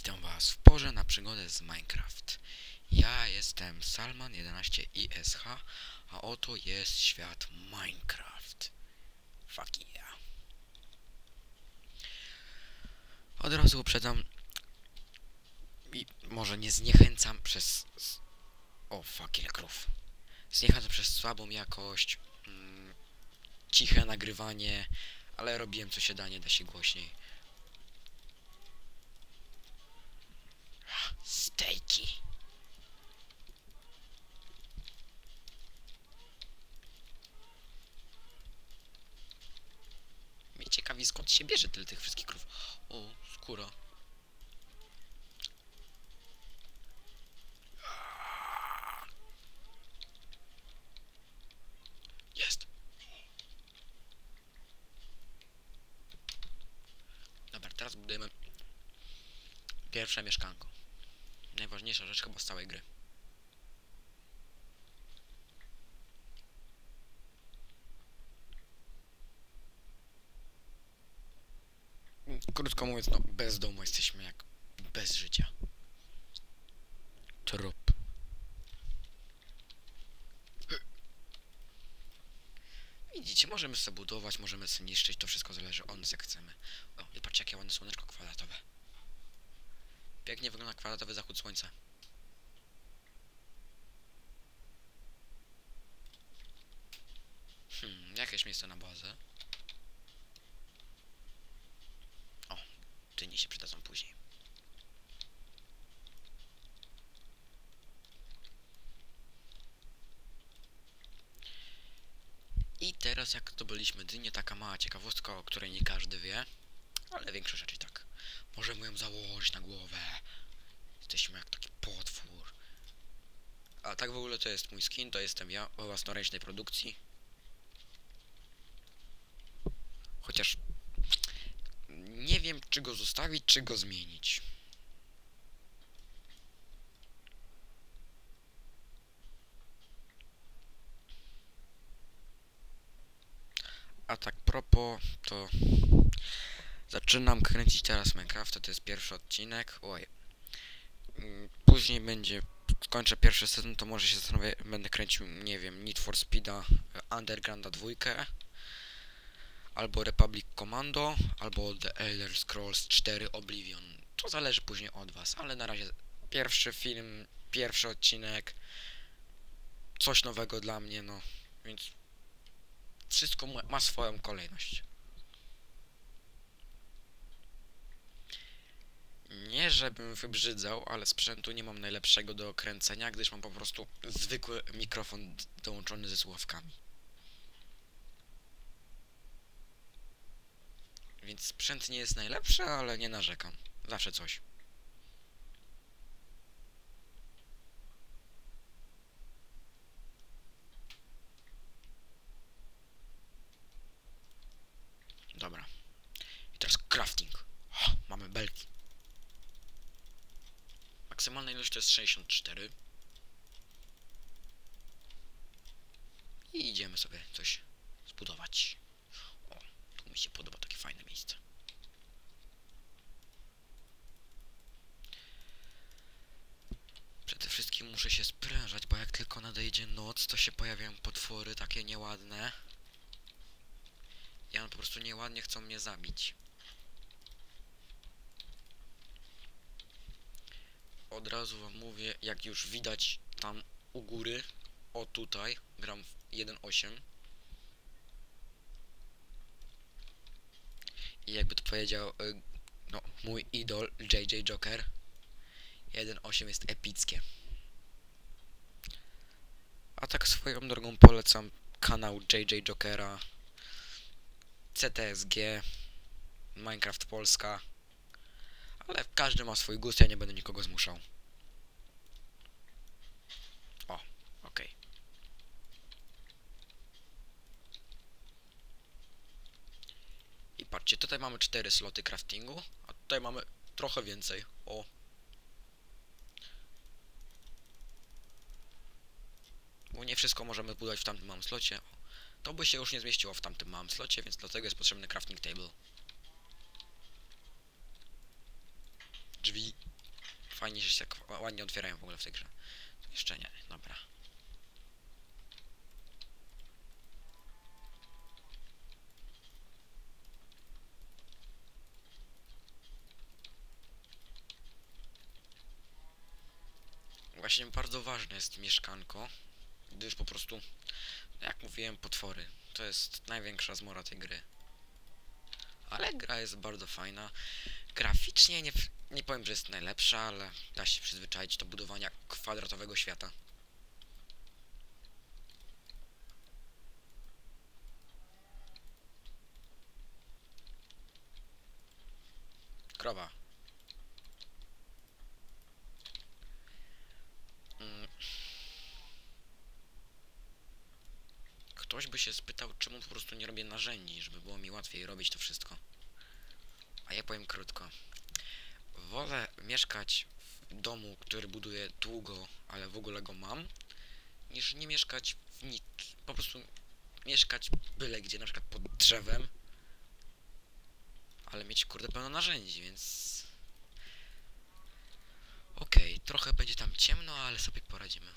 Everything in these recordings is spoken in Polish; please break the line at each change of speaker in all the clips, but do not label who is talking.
Witam was w porze na przygodę z Minecraft. Ja jestem Salman11ISH, a oto jest świat Minecraft. Fuck yeah. Od razu uprzedzam i może nie zniechęcam przez... O, fuck, ile krów. Zniechęcam przez słabą jakość, mm, ciche nagrywanie, ale robiłem co się da, nie da się głośniej. Stejki. Mnie ciekawi skąd się bierze tyle tych wszystkich krów. O, skóra. Jest. Dobra, teraz budujemy pierwsze mieszkanko. Najważniejsza rzecz chyba z całej gry. Krótko mówiąc, no bez domu jesteśmy jak bez życia. Trup. Widzicie, możemy sobie budować, możemy sobie niszczyć, to wszystko zależy od nas jak chcemy. O, i patrzcie jakie ładne słoneczko kwadratowe. Pięknie wygląda kwadratowy zachód słońca. Hmm, jakieś na bazę. O, dynie się przydadzą później. I teraz jak to byliśmy dynie, taka mała ciekawostka, o której nie każdy wie, ale większość rzeczy tak. Możemy ją założyć na głowę. Jesteśmy jak taki potwór. A tak w ogóle to jest mój skin, to jestem ja o własnoręcznej produkcji. Chociaż nie wiem czy go zostawić, czy go zmienić. A tak propos, to zaczynam kręcić teraz Minecrafta, to jest pierwszy odcinek. Oj. Mm, Później będzie, skończę pierwszy sezon, to może się zastanowię, będę kręcił, nie wiem, Need for Speeda, e, Undergrounda dwójkę, albo Republic Commando, albo The Elder Scrolls 4 Oblivion. To zależy później od was, ale na razie pierwszy film, pierwszy odcinek, coś nowego dla mnie, no, więc wszystko ma, swoją kolejność. Nie żebym wybrzydzał, ale sprzętu nie mam najlepszego do kręcenia, gdyż mam po prostu zwykły mikrofon dołączony ze słuchawkami. Więc sprzęt nie jest najlepszy, ale nie narzekam. Zawsze coś. Dobra. I teraz crafting. O, mamy belki. Maksymalna ilość to jest 64. I idziemy sobie coś zbudować. Mi się podoba takie fajne miejsce. Przede wszystkim muszę się sprężać, bo jak tylko nadejdzie noc, to się pojawiają potwory takie nieładne. I one po prostu nieładnie chcą mnie zabić. Od razu wam mówię, jak już widać tam u góry, o tutaj, gram w 1.8. jakby to powiedział, y, no, mój idol JJ Joker, 1.8 jest epickie. A tak swoją drogą polecam kanał JJ Jokera, CTSG, Minecraft Polska. Ale każdy ma swój gust, ja nie będę nikogo zmuszał. O, okej. Patrzcie, tutaj mamy cztery sloty craftingu, a tutaj mamy trochę więcej. O. Bo nie wszystko możemy budować w tamtym małym slocie. To by się już nie zmieściło w tamtym małym slocie, więc dlatego jest potrzebny crafting table. Drzwi. Fajnie, się tak ła- ładnie otwierają w ogóle w tej grze. Jeszcze nie, dobra. Właśnie bardzo ważne jest mieszkanko, gdyż po prostu, jak mówiłem, potwory. To jest największa zmora tej gry. Ale gra jest bardzo fajna. Graficznie nie, nie powiem, że jest najlepsza, ale da się przyzwyczaić do budowania kwadratowego świata. Krowa. Mm. Ktoś by się spytał, czemu po prostu nie robię narzędzi, żeby było mi łatwiej robić to wszystko. A ja powiem krótko. Wolę mieszkać w domu, który buduję długo, ale w ogóle go mam, niż nie mieszkać w nic. Po prostu mieszkać byle gdzie, na przykład pod drzewem, ale mieć kurde pełno narzędzi, więc... Okej, trochę będzie tam ciemno, ale sobie poradzimy.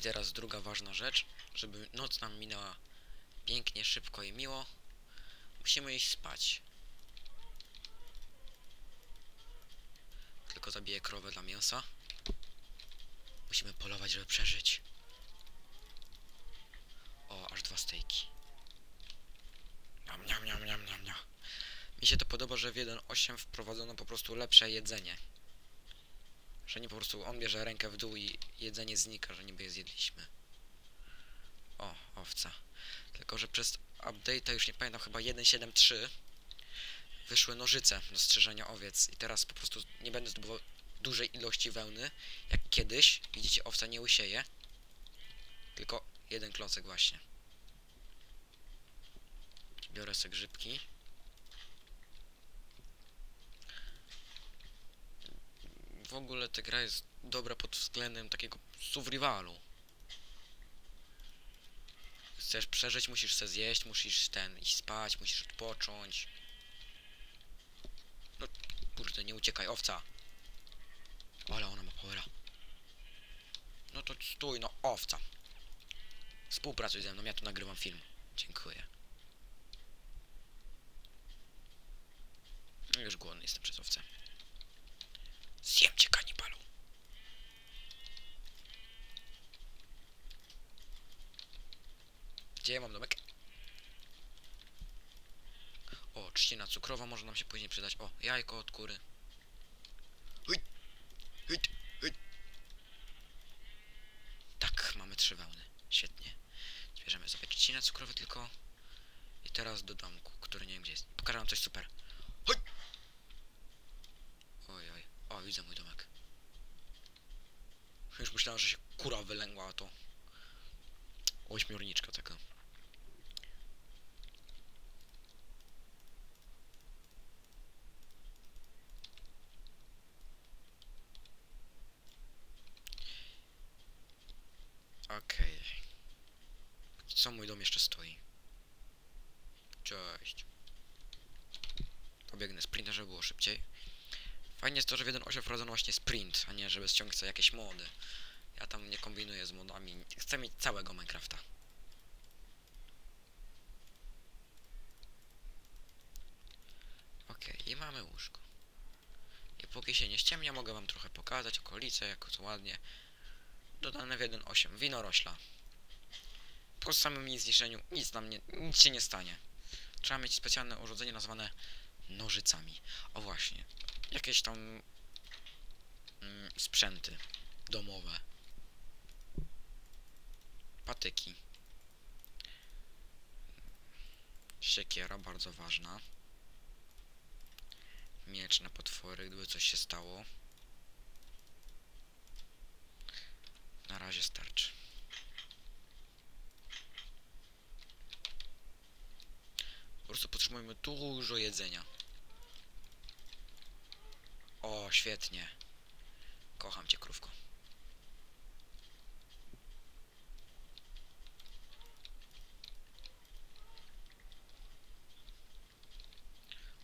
I teraz druga ważna rzecz, żeby noc nam minęła pięknie, szybko i miło, musimy iść spać. Tylko zabiję krowę dla mięsa. Musimy polować, żeby przeżyć. O, aż dwa stejki. Niam, niam, niam, niam, niam. Mi się to podoba, że w 1.8 wprowadzono po prostu lepsze jedzenie. Że nie po prostu on bierze rękę w dół i jedzenie znika, że niby je zjedliśmy. O, owca. Tylko, że przez update'a już nie pamiętam, chyba 1.7.3 wyszły nożyce do strzeżenia owiec i teraz po prostu nie będę zdobywał dużej ilości wełny, jak kiedyś. Widzicie, owca nie usieje. Tylko jeden klocek właśnie. Biorę sobie grzybki. W ogóle ta gra jest dobra pod względem takiego survivalu. Chcesz przeżyć, musisz se zjeść, musisz ten iść spać, musisz odpocząć. No kurde, nie uciekaj, owca. Ale ona ma powera. No to stój, no owca. Współpracuj ze mną, ja tu nagrywam film. Dziękuję. Już głodny jestem przez owcę. Zjem cię, kanibalu. Gdzie ja mam domek? O, trzcina cukrowa może nam się później przydać. O, jajko od kury. Hyt, hyt, hyt. Tak, mamy trzy wełny. Świetnie. Zbierzemy sobie trzcinę cukrowe tylko. I teraz do domku, który nie wiem gdzie jest. Pokażę wam coś super. Hoj! Oj, oj. O, widzę mój domek. Już myślałem, że się kura wylęgła, a to... Ośmiorniczka taka. Okej. Co mój dom jeszcze stoi? Cześć. Pobiegnę sprintem, żeby było szybciej. Fajnie jest to, że w 1.8 wprowadzono właśnie sprint, a nie żeby ściągnąć sobie jakieś mody. Ja tam nie kombinuję z modami. Chcę mieć całego Minecrafta. Okej, i mamy łóżko. I póki się nie ściemnia, mogę wam trochę pokazać okolice, jak to ładnie dodane w 1.8. Winorośla. Po samym jej zniszczeniu nic nam nie, nic się nie stanie. Trzeba mieć specjalne urządzenie nazwane nożycami. O właśnie. Jakieś tam mm, sprzęty domowe. Patyki. Siekiera, bardzo ważna. Miecz na potwory, gdyby coś się stało. Na razie starczy. Po prostu potrzebujemy dużo jedzenia. O, świetnie. Kocham cię, krówko.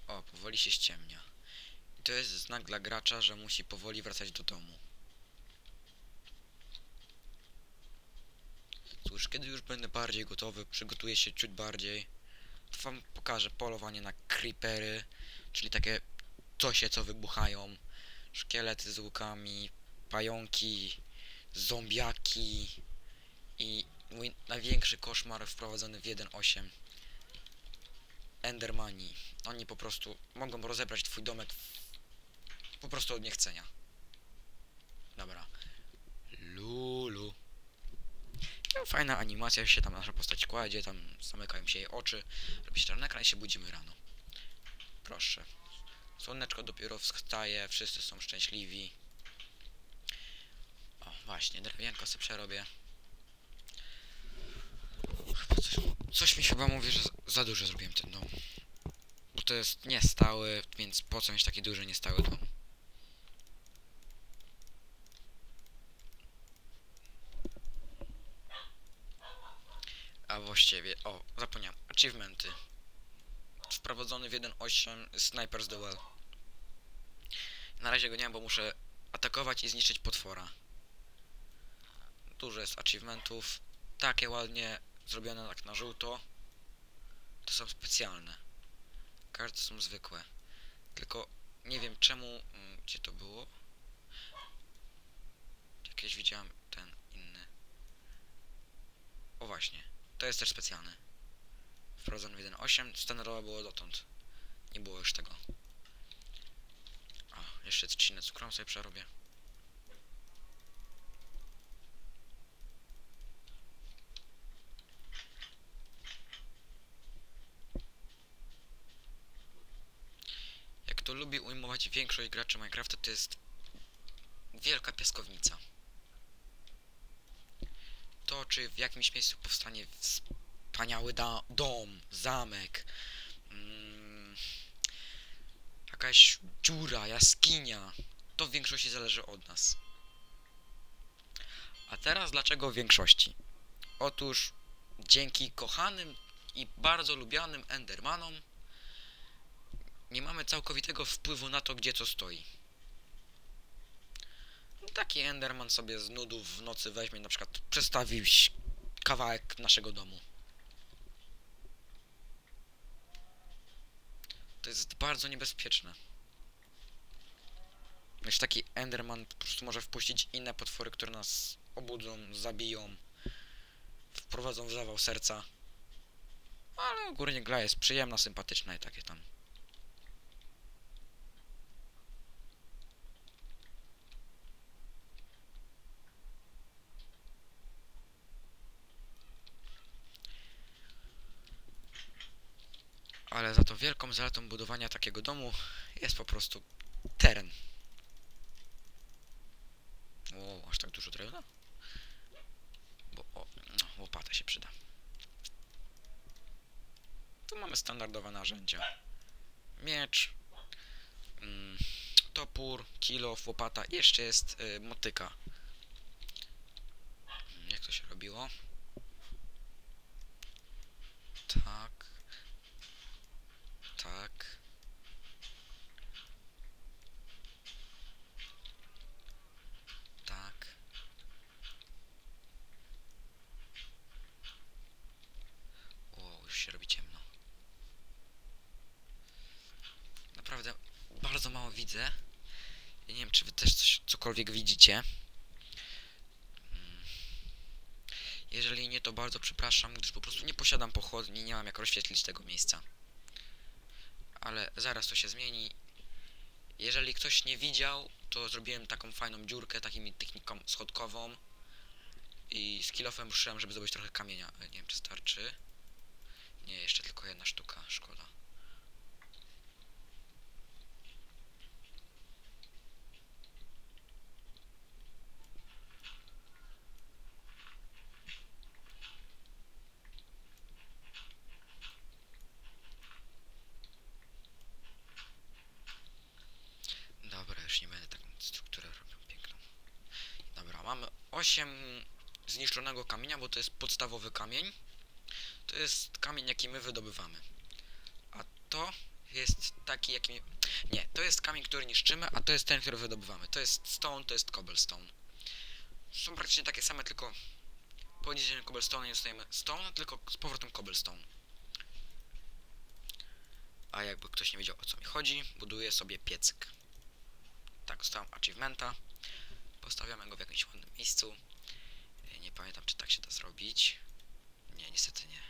O, powoli się ściemnia. to jest znak dla gracza, że musi powoli wracać do domu. Cóż, kiedy już będę bardziej gotowy, przygotuję się ciut bardziej, to wam pokażę polowanie na creepery, czyli takie cosie, co wybuchają, szkielety z łukami, pająki, zombiaki i mój największy koszmar wprowadzony w 1.8 Endermani. Oni po prostu mogą rozebrać twój domek po prostu od niechcenia. Dobra. Lulu. No, fajna animacja, się tam nasza postać kładzie, tam zamykają się jej oczy, robi się czarny ekran i się budzimy rano. Proszę. Słoneczko dopiero wstaje, wszyscy są szczęśliwi. O, właśnie, drewienko sobie przerobię. Coś, coś mi chyba mówi, że za dużo zrobiłem ten dom. Bo to jest niestały, więc po co mieć taki duży, niestały dom? A właściwie, o, zapomniałem, achievementy. Wprowadzony w 1.8 Sniper's the Well. Na razie go nie mam, bo muszę atakować i zniszczyć potwora. Dużo jest achievementów. Takie ładnie zrobione tak na żółto. To są specjalne. Karty są zwykłe. Tylko nie wiem czemu... mm, Gdzie to było? Jakieś widziałem ten inny. O właśnie. To jest też specjalny. Wprowadzony w 1.8. Standardowo było dotąd. Nie było już tego. O, jeszcze trzcinę cukrą sobie przerobię. Jak to lubi ujmować większość graczy Minecrafta, to jest wielka piaskownica. To, czy w jakimś miejscu powstanie wspaniały da- dom, zamek, mm, jakaś dziura, jaskinia, to w większości zależy od nas. A teraz dlaczego w większości? Otóż dzięki kochanym i bardzo lubianym Endermanom nie mamy całkowitego wpływu na to, gdzie co stoi. Taki Enderman sobie z nudów w nocy weźmie, na przykład przestawi ś- kawałek naszego domu. To jest bardzo niebezpieczne. Już taki Enderman po prostu może wpuścić inne potwory, które nas obudzą, zabiją, wprowadzą w zawał serca. Ale ogólnie gra jest przyjemna, sympatyczna i takie tam. Ale za to wielką zaletą budowania takiego domu jest po prostu teren. O, aż tak dużo drewna? Bo o, no, łopata się przyda. Tu mamy standardowe narzędzia. Miecz, mm, topór, kilo, łopata i jeszcze jest y, motyka. Mm, Jak to się robiło? Tak. Tak. Tak. O, już się robi ciemno. Naprawdę bardzo mało widzę. Ja nie wiem, czy wy też coś, cokolwiek widzicie. Mm. Jeżeli nie, to bardzo przepraszam, gdyż po prostu nie posiadam pochodni, nie mam jak rozświetlić tego miejsca. Ale zaraz to się zmieni. Jeżeli ktoś nie widział, to zrobiłem taką fajną dziurkę, takim techniką schodkową. I z kilofem ruszyłem, żeby zdobyć trochę kamienia. Nie wiem, czy starczy. Nie, jeszcze tylko jedna sztuka, szkoda. Dobra, już nie będę taką strukturę robił piękną. Dobra, mamy 8 zniszczonego kamienia, bo to jest podstawowy kamień. To jest kamień, jaki my wydobywamy. A to jest taki, jaki... Nie, to jest kamień, który niszczymy, a to jest ten, który wydobywamy. To jest stone, to jest cobblestone. Są praktycznie takie same, tylko po odniesieniu cobblestone nie dostajemy stone, tylko z powrotem cobblestone. A jakby ktoś nie wiedział o co mi chodzi, buduję sobie piecyk. Tak, dostałem achievementa. Postawiamy go w jakimś ładnym miejscu. Nie pamiętam, czy tak się da zrobić. Nie, niestety nie.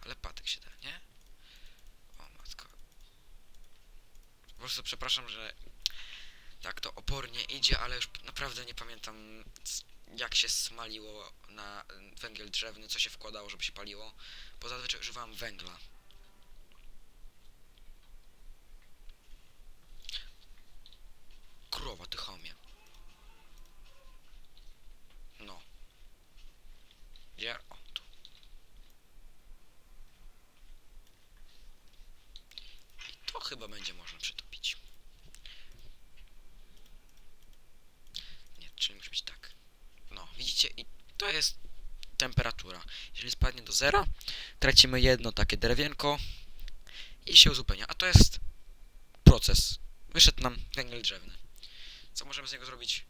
Ale patyk się da, nie? O matko. Po prostu przepraszam, że tak to opornie idzie, ale już naprawdę nie pamiętam jak się smaliło na węgiel drzewny, co się wkładało, żeby się paliło. Bo zazwyczaj używałem węgla. Krowa, ty chamie. No. I to chyba będzie można przetopić. Nie, czyli musi być tak. No, widzicie? I to jest temperatura. Jeżeli spadnie do zera, tracimy jedno takie drewienko i się uzupełnia. A to jest proces. Wyszedł nam węgiel drzewny. Co możemy z niego zrobić?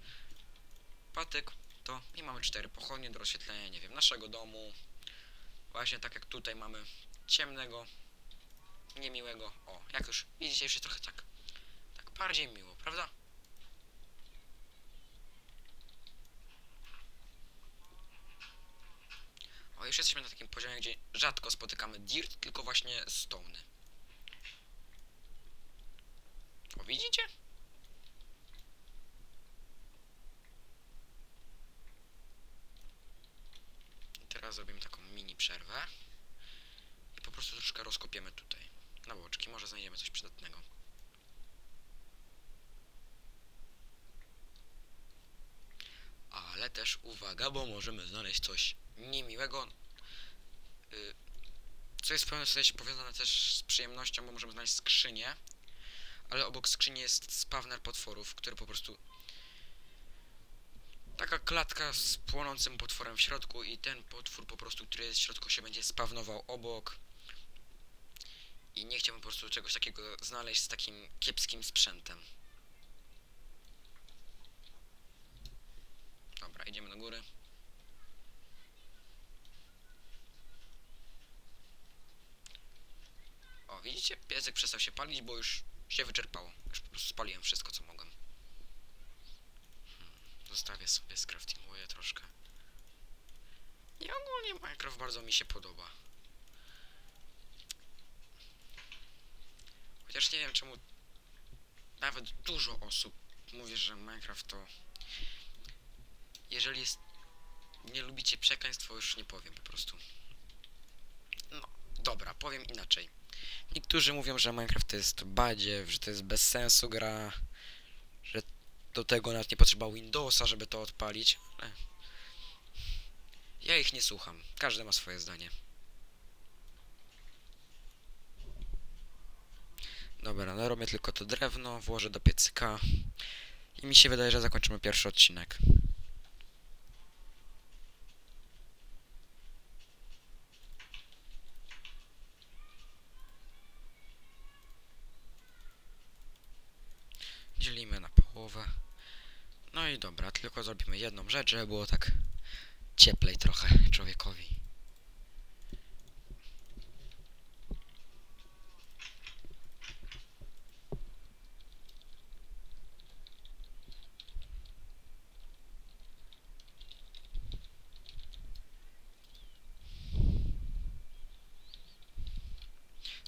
Patyk to i mamy cztery pochodnie do rozświetlenia, nie wiem, naszego domu. Właśnie tak jak tutaj mamy ciemnego, niemiłego. O, jak już widzicie, już jest trochę tak, tak bardziej miło, prawda? O, już jesteśmy na takim poziomie, gdzie rzadko spotykamy dirt, tylko właśnie stony. O, widzicie? I teraz zrobimy taką mini przerwę. I po prostu troszkę rozkopiemy tutaj. Na boczki, może znajdziemy coś przydatnego. Ale też uwaga, bo możemy znaleźć coś niemiłego. Y, co jest w pewnym sensie powiązane też z przyjemnością, bo możemy znaleźć skrzynię. Ale obok skrzyni jest spawner potworów, który po prostu taka klatka z płonącym potworem w środku i ten potwór po prostu, który jest w środku się będzie spawnował obok. I nie chciałbym po prostu czegoś takiego znaleźć z takim kiepskim sprzętem. Dobra, idziemy do góry. O, widzicie? Piesek przestał się palić, bo już się wyczerpało. Już po prostu spaliłem wszystko, co mogłem. Zostawię sobie skraftinguję troszkę. I ogólnie Minecraft bardzo mi się podoba. Chociaż nie wiem czemu nawet dużo osób mówi, że Minecraft to... Jeżeli jest... nie lubicie przekleństw, już nie powiem po prostu. No, dobra, powiem inaczej. Niektórzy mówią, że Minecraft to jest badziew, że to jest bez sensu gra, że do tego nawet nie potrzeba Windowsa, żeby to odpalić, ale ja ich nie słucham. Każdy ma swoje zdanie. Dobra, narobię tylko to drewno, włożę do piecyka i mi się wydaje, że zakończymy pierwszy odcinek. Dzielimy na połowę. No i dobra, tylko zrobimy jedną rzecz, żeby było tak cieplej trochę człowiekowi.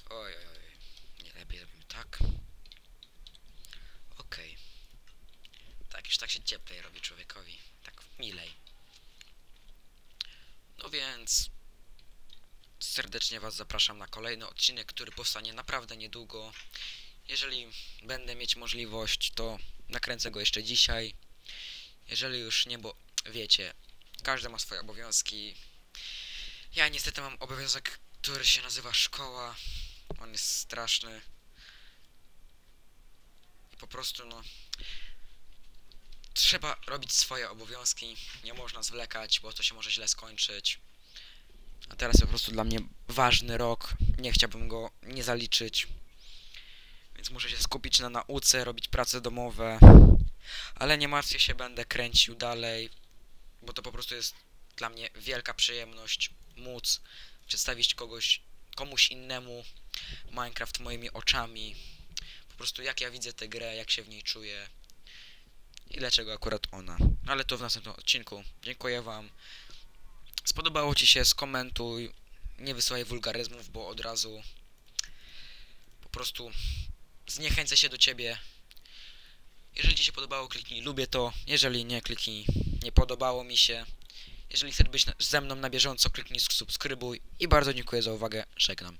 Oj, oj, oj. Nie lepiej zrobimy tak. Okej. Tak, już tak się cieplej robi człowiekowi. Tak milej. No więc serdecznie Was zapraszam na kolejny odcinek, który powstanie naprawdę niedługo. Jeżeli będę mieć możliwość, to nakręcę go jeszcze dzisiaj. Jeżeli już nie, bo wiecie, każdy ma swoje obowiązki. Ja niestety mam obowiązek, który się nazywa szkoła. On jest straszny. I po prostu, no. Trzeba robić swoje obowiązki. Nie można zwlekać, bo to się może źle skończyć. A teraz po prostu dla mnie ważny rok. Nie chciałbym go nie zaliczyć. Więc muszę się skupić na nauce, robić prace domowe. Ale nie martwcie się, będę kręcił dalej, bo to po prostu jest dla mnie wielka przyjemność móc przedstawić kogoś, komuś innemu Minecraft moimi oczami. Po prostu jak ja widzę tę grę, jak się w niej czuję i dlaczego akurat ona. Ale to w następnym odcinku. Dziękuję wam. Spodobało ci się, skomentuj. Nie wysyłaj wulgaryzmów, bo od razu po prostu zniechęcę się do ciebie. Jeżeli ci się podobało, kliknij lubię to. Jeżeli nie, kliknij nie podobało mi się. Jeżeli chcesz być ze mną na bieżąco, kliknij subskrybuj. I bardzo dziękuję za uwagę. Żegnam.